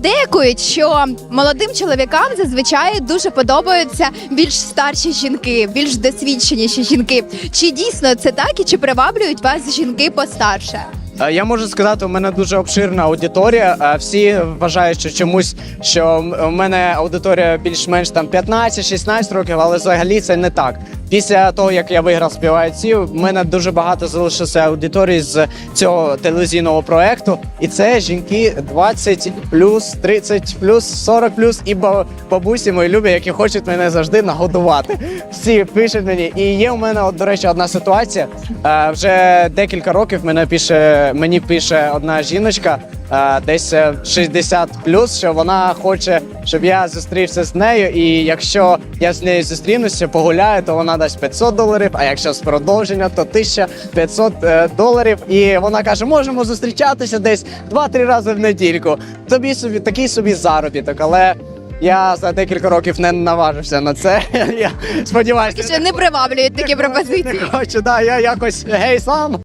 Подейкують, що молодим чоловікам зазвичай дуже подобаються більш старші жінки, більш досвідченіші жінки. Чи дійсно це так і чи приваблюють вас жінки постарше? Е, Я можу сказати, у мене дуже обширна аудиторія. Е, Всі вважають, що чомусь, що у мене аудиторія більш-менш там 15-16 років, але взагалі це не так. Після того, як я виграв співайці, в мене дуже багато залишилося аудиторії з цього телевізійного проекту. І це жінки 20 плюс, 30 плюс, 40 плюс і ба- бабусі мої любі, які хочуть мене завжди нагодувати. Всі пишуть мені. І є у мене, от, до речі, одна ситуація. Е, Вже декілька років мене пише, мені пише одна жіночка, десь е, 60 плюс, що вона хоче, щоб я зустрівся з нею. І якщо я з нею зустрінуся, погуляю, то вона дасть 500 доларів. А якщо з продовження, то 1500 е, доларів. І вона каже: можемо зустрічатися десь 2-3 рази в недільку. Тобі собі такий собі заробіток, але. Я за декілька років не наважився на це. Я сподіваюся, Що не приваблюють такі пропозиції? не хочу. Да, я якось гей сам.